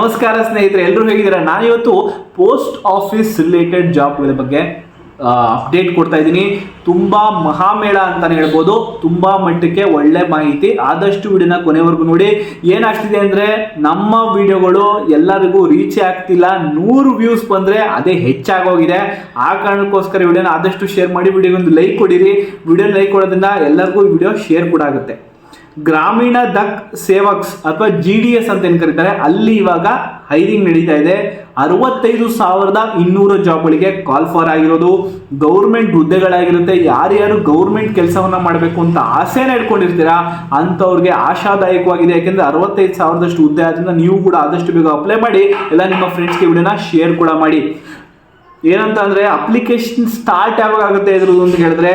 ನಮಸ್ಕಾರ ಸ್ನೇಹಿತರೆ ಎಲ್ಲರೂ ಹೇಗಿದ್ದೀರಾ? ನಾನು ಇವತ್ತು ಪೋಸ್ಟ್ ಆಫೀಸ್ ರಿಲೇಟೆಡ್ ಜಾಬ್ಗಳ ಬಗ್ಗೆ ಅಪ್ಡೇಟ್ ಕೊಡ್ತಾ ಇದ್ದೀನಿ. ತುಂಬ ಮಹಾಮೇಳ ಅಂತಲೇ ಹೇಳ್ಬೋದು. ತುಂಬ ಮಟ್ಟಕ್ಕೆ ಒಳ್ಳೆ ಮಾಹಿತಿ. ಆದಷ್ಟು ವಿಡಿಯೋನ ಕೊನೆವರೆಗೂ ನೋಡಿ. ಏನಾಗ್ತಿದೆ ಅಂದರೆ, ನಮ್ಮ ವಿಡಿಯೋಗಳು ಎಲ್ಲರಿಗೂ ರೀಚ್ ಆಗ್ತಿಲ್ಲ. ನೂರು ವ್ಯೂಸ್ ಬಂದರೆ ಅದೇ ಹೆಚ್ಚಾಗೋಗಿದೆ. ಆ ಕಾರಣಕ್ಕೋಸ್ಕರ ವಿಡಿಯೋನ ಆದಷ್ಟು ಶೇರ್ ಮಾಡಿ. ವಿಡಿಯೋಗೊಂದು ಲೈಕ್ ಕೊಡಿರಿ. ವಿಡಿಯೋ ಲೈಕ್ ಕೊಡೋದ್ರಿಂದ ಎಲ್ಲರಿಗೂ ವಿಡಿಯೋ ಶೇರ್ ಕೂಡ ಆಗುತ್ತೆ. ಗ್ರಾಮೀಣ ದಕ್ ಸೇವಕ್ಸ್ ಅಥವಾ ಜಿ ಡಿ ಎಸ್ ಅಂತ ಏನು ಕರೀತಾರೆ, ಅಲ್ಲಿ ಇವಾಗ ಹೈರಿಂಗ್ ನಡೀತಾ ಇದೆ. ಅರವತ್ತೈದು ಸಾವಿರದ ಇನ್ನೂರು ಜಾಬ್ಗಳಿಗೆ ಕಾಲ್ ಫಾರ್ ಆಗಿರೋದು ಗೌರ್ಮೆಂಟ್ ಹುದ್ದೆಗಳಾಗಿರುತ್ತೆ, ಯಾರ್ಯಾರು ಗೌರ್ಮೆಂಟ್ ಕೆಲಸವನ್ನ ಮಾಡಬೇಕು ಅಂತ ಆಸೆನ ಇಟ್ಕೊಂಡಿರ್ತೀರಾ, ಅಂಥವ್ರಿಗೆ ಆಶಾದಾಯಕವಾಗಿದೆ. ಯಾಕೆಂದ್ರೆ ಅರವತ್ತೈದು ಸಾವಿರದಷ್ಟು ಹುದ್ದೆ ಆದ್ರಿಂದ ನೀವು ಕೂಡ ಆದಷ್ಟು ಬೇಗ ಅಪ್ಲೈ ಮಾಡಿ, ಎಲ್ಲ ನಿಮ್ಮ ಫ್ರೆಂಡ್ಸ್ಗೆ ವಿಡಿಯೋನ ಶೇರ್ ಕೂಡ ಮಾಡಿ. ಏನಂತ ಅಂದ್ರೆ ಅಪ್ಲಿಕೇಶನ್ ಸ್ಟಾರ್ಟ್ ಯಾವಾಗ ಆಗುತ್ತೆ ಇದ್ರದ್ದು ಅಂತ ಹೇಳಿದ್ರೆ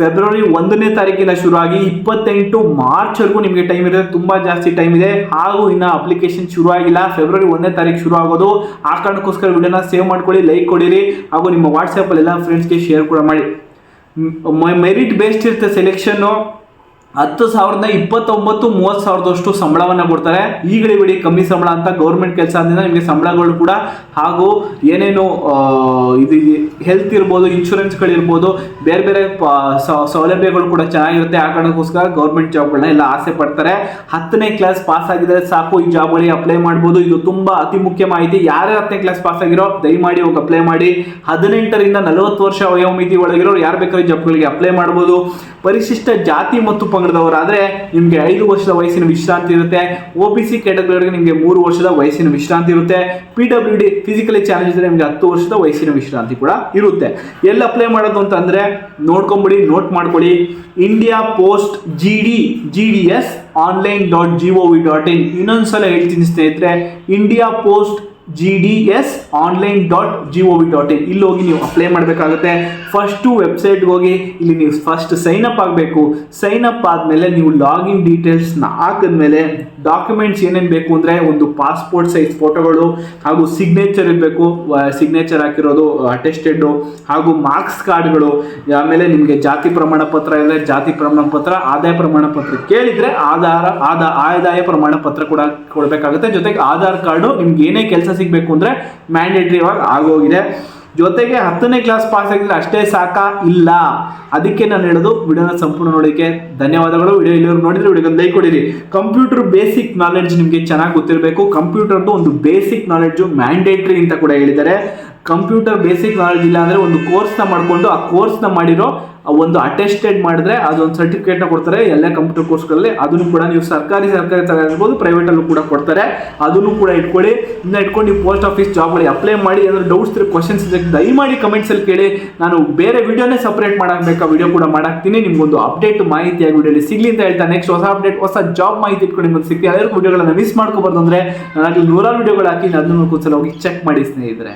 ಫೆಬ್ರವರಿ ಒಂದನೇ ತಾರೀಕಿಂದ ಶುರುವಾಗಿ ಇಪ್ಪತ್ತೆಂಟು ಮಾರ್ಚ್ವರೆಗೂ ನಿಮಗೆ ಟೈಮ್ ಇದೆ ತುಂಬ ಜಾಸ್ತಿ ಟೈಮ್ ಇದೆ. ಹಾಗೂ ಇನ್ನು ಅಪ್ಲಿಕೇಶನ್ ಶುರು ಆಗಿಲ್ಲ ಫೆಬ್ರವರಿ ಒಂದನೇ ತಾರೀಕು ಶುರು ಆಗೋದು ಆ ಕಾರಣಕ್ಕೋಸ್ಕರ ವಿಡಿಯೋನ ಸೇವ್ ಮಾಡ್ಕೊಳ್ಳಿ ಲೈಕ್ ಕೊಡಿರಿ. ಹಾಗೂ ನಿಮ್ಮ ವಾಟ್ಸಪ್ಪಲ್ಲಿ ಎಲ್ಲ ಫ್ರೆಂಡ್ಸ್ಗೆ ಶೇರ್ ಕೂಡ ಮಾಡಿ. ಮೆರಿಟ್ ಬೇಸ್ಡ್ ಇರುತ್ತೆ ಸೆಲೆಕ್ಷನ್ನು ಹತ್ತು ಸಾವಿರದ ಇಪ್ಪತ್ತೊಂಬತ್ತು, ಮೂವತ್ತು ಸಾವಿರದಷ್ಟು ಸಂಬಳವನ್ನು ಕೊಡ್ತಾರೆ. ಈಗಲೇ ಬಿಡಿ, ಕಮ್ಮಿ ಸಂಬಳ ಅಂತ ಗೌರ್ಮೆಂಟ್ ಕೆಲಸ ಅಂದಿಂದ ನಿಮಗೆ ಸಂಬಳಗಳು ಕೂಡ ಹಾಗೂ ಏನೇನು ಇದು ಹೆಲ್ತ್ ಇರ್ಬೋದು ಇನ್ಶೂರೆನ್ಸ್ಗಳಿರ್ಬೋದು ಬೇರೆ ಬೇರೆ ಸೌಲಭ್ಯಗಳು ಕೂಡ ಚೆನ್ನಾಗಿರುತ್ತೆ. ಆ ಕಾರಣಕ್ಕೋಸ್ಕರ ಗೌರ್ಮೆಂಟ್ ಜಾಬ್ಗಳನ್ನ ಎಲ್ಲ ಆಸೆ ಪಡ್ತಾರೆ. ಹತ್ತನೇ ಕ್ಲಾಸ್ ಪಾಸ್ ಆಗಿದ್ರೆ ಸಾಕು, ಈ ಜಾಬ್ಗಳಿಗೆ ಅಪ್ಲೈ ಮಾಡ್ಬೋದು. ಇದು ತುಂಬಾ ಅತಿ ಮುಖ್ಯ ಮಾಹಿತಿ. ಯಾರು ಹತ್ತನೇ ಕ್ಲಾಸ್ ಪಾಸ್ ಆಗಿರೋ, ದಯಮಾಡಿ ಹೋಗಿ ಅಪ್ಲೈ ಮಾಡಿ. ಹದಿನೆಂಟರಿಂದ ನಲವತ್ತು ವರ್ಷ ವಯೋಮಿತಿ ಒಳಗಿರೋರು ಯಾರು ಬೇಕಾದ್ರೂ ಜಾಬ್ಗಳಿಗೆ ಅಪ್ಲೈ ಮಾಡ್ಬೋದು. ಪರಿಶಿಷ್ಟ ಜಾತಿ ಮತ್ತು ಪಂಗಡದವರಾದ್ರೆ ನಿಮಗೆ ಐದು ವರ್ಷದ ವಯಸ್ಸಿನ ವಿಶ್ರಾಂತಿ ಇರುತ್ತೆ. ಒ ಬಿ ಸಿ ಕ್ಯಾಟಗರಿಗೆ ನಿಮಗೆ ಮೂರು ವರ್ಷದ ವಯಸ್ಸಿನ ವಿಶ್ರಾಂತಿ ಇರುತ್ತೆ. P W D physically challenge ಇದ್ರೆ ನಿಮಗೆ ಹತ್ತು ವರ್ಷದ ವಯಸ್ಸಿನ ವಿಶ್ರಾಂತಿ ಕೂಡ ಇರುತ್ತೆ. ಎಲ್ಲಿ ಅಪ್ಲೈ ಮಾಡೋದು ಅಂತಂದ್ರೆ ನೋಡ್ಕೊಂಬಿಡಿ ನೋಟ್ ಮಾಡ್ಕೊಳ್ಳಿ. India post G D G D S online dot G O V dot in ಇನ್ನೊಂದ್ಸಲ ಹೇಳ್ತೀನಿ ಸ್ನೇಹಿತರೆ India post G D S online dot G O V dot in ಇಲ್ಲಿ ಹೋಗಿ ನೀವು ಅಪ್ಲೈ ಮಾಡಬೇಕಾಗುತ್ತೆ. ಫಸ್ಟು ವೆಬ್ಸೈಟ್ಗೆ ಹೋಗಿ, ಇಲ್ಲಿ ನೀವು ಫಸ್ಟ್ ಸೈನ್ ಅಪ್ ಆಗಬೇಕು. ಸೈನ್ ಅಪ್ ಆದಮೇಲೆ ನೀವು ಲಾಗಿನ್ ಡೀಟೇಲ್ಸ್ನ ಹಾಕಿದ್ಮೇಲೆ ಡಾಕ್ಯುಮೆಂಟ್ಸ್ ಏನೇನು ಬೇಕು ಅಂದರೆ ಒಂದು ಪಾಸ್ಪೋರ್ಟ್ ಸೈಜ್ ಫೋಟೋಗಳು ಹಾಗೂ ಸಿಗ್ನೇಚರ್ ಇರಬೇಕು. ಸಿಗ್ನೇಚರ್ ಹಾಕಿರೋದು ಅಟೆಸ್ಟೆಡ್ಡು ಹಾಗೂ ಮಾರ್ಕ್ಸ್ ಕಾರ್ಡ್ಗಳು ಆಮೇಲೆ ನಿಮಗೆ ಜಾತಿ ಪ್ರಮಾಣ ಪತ್ರ ಇದ್ರೆ ಜಾತಿ ಪ್ರಮಾಣ ಪತ್ರ, ಆದಾಯ ಪ್ರಮಾಣ ಪತ್ರ ಕೇಳಿದರೆ ಆಧಾರ, ಆದ, ಆದಾಯ ಪ್ರಮಾಣ ಪತ್ರ ಕೂಡ ಕೊಡಬೇಕಾಗುತ್ತೆ. ಜೊತೆಗೆ ಆಧಾರ್ ಕಾರ್ಡು ನಿಮ್ಗೆ ಏನೇ ಕೆಲಸ ಸಿಗಬೇಕು ಅಂದರೆ ಮ್ಯಾಂಡೇಟ್ರಿ ಇವಾಗ ಆಗೋಗಿದೆ. ಜೊತೆಗೆ ಹತ್ತನೇ ಕ್ಲಾಸ್ ಪಾಸ್ ಆಗಿದ್ರೆ ಅಷ್ಟೇ ಸಾಕ? ಇಲ್ಲ. ಅದಕ್ಕೆ ನಾನು ಹೇಳೋದು ವಿಡಿಯೋನ ಸಂಪೂರ್ಣ ನೋಡೋಕ್ಕೆ ಧನ್ಯವಾದಗಳು. ವಿಡಿಯೋ ಇಲ್ಲಿವರೆಗೂ ನೋಡಿದ್ರೆ ವಿಡಿಯೋ ಲೈಕ್ ಕೊಡಿರಿ ಕಂಪ್ಯೂಟರ್ ಬೇಸಿಕ್ ನಾಲೆಡ್ಜ್ ನಿಮಗೆ ಚೆನ್ನಾಗಿ ಗೊತ್ತಿರಬೇಕು. ಕಂಪ್ಯೂಟರ್ದು ಒಂದು ಬೇಸಿಕ್ ನಾಲೆಡ್ಜು ಮ್ಯಾಂಡೇಟ್ರಿ ಅಂತ ಕೂಡ ಹೇಳಿದ್ದಾರೆ. ಕಂಪ್ಯೂಟರ್ ಬೇಸಿಕ್ ನಾಲೆಡ್ಜ್ ಇಲ್ಲ ಅಂದರೆ ಒಂದು ಕೋರ್ಸ್ನ ಮಾಡಿಕೊಂಡು ಆ ಕೋರ್ಸ್ನ ಮಾಡಿರೋ ಒಂದು ಅಟೆಸ್ಟೆಡ್ ಮಾಡಿದ್ರೆ ಅದೊಂದು ಸರ್ಟಿಫಿಕೇಟ್ನ ಕೊಡ್ತಾರೆ, ಎಲ್ಲ ಕಂಪ್ಯೂಟರ್ ಕೋರ್ಸ್ಗಳಲ್ಲಿ ಅದನ್ನು ಕೂಡ ನೀವು ಸರ್ಕಾರಿ ಸರ್ಕಾರಿ ತರ ಇರ್ಬೋದು ಪ್ರೈವೇಟಲ್ಲೂ ಕೂಡ ಕೊಡ್ತಾರೆ. ಅದನ್ನು ಕೂಡ ಇಟ್ಕೊಳ್ಳಿ. ಇನ್ನು ಇಟ್ಕೊಂಡು ನೀವು ಪೋಸ್ಟ್ ಆಫೀಸ್ ಜಾಬ್ಗಳಿಗೆ ಅಪ್ಲೈ ಮಾಡಿ, ಏನಾದರೂ ಡೌಟ್ಸ್ ಇರೋ ಕ್ವಶನ್ಸ್ ಇದೆ ದಯಮಾಡಿ ಕಮೆಂಟ್ಸಲ್ಲಿ ಕೇಳಿ. ನಾನು ಬೇರೆ ವಿಡಿಯೋನೇ ಸಪ್ರೇಟ್ ಮಾಡಬೇಕಾ ವಿಡಿಯೋ ಕೂಡ ಮಾಡಾಕ್ತೀನಿ. ನಿಮ್ಗೊಂದು ಅಪ್ಡೇಟ್ ಮಾಹಿತಿ ಆಗಿ ವಿಡಿಯೋಲಿ ಸಿಗ್ಲಿ ಅಂತ ಹೇಳ್ತಾ ನೆಕ್ಸ್ಟ್ ಹೊಸ ಅಪ್ಡೇಟ್ ಹೊಸ ಜಾಬ್ ಮಾಹಿತಿ ಇಟ್ಕೊಂಡು ನಿಮ್ಗೆ ಸಿಕ್ಕಿ ಅದೇ ವಿಡಿಯೋಗಳನ್ನ ಮಿಸ್ ಮಾಡ್ಕೋಬಾರ್ದು ಅಂದರೆ ನಾನು ನೂರಾರು ವಿಡಿಯೋಗಳು ಹಾಕಿ ಅದನ್ನು ಸಲ ಹೋಗಿ ಚೆಕ್ ಮಾಡಿ ಸ್ನೇಹಿತರೆ.